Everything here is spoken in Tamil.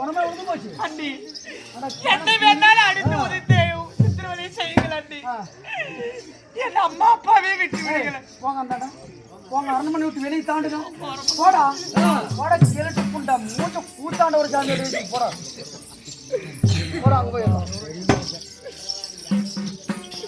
பணமே வந்து போச்சு அண்ணி என்னை வேணாலும் அடித்து உதைத்து சித்திரவதை செய்யுங்கள் அண்ணி. என் அம்மா அப்பாவே விட்டு விடுங்களேன் போங்க அந்தாடா போங்க அரண்மனை விட்டு வெளியே தாண்டுங்க. போடா. போடா கிழட்டு புண்டா. மூச்ச கூத்தாண்ட ஒரு ஜாமி போடா. போடா அங்க போய்.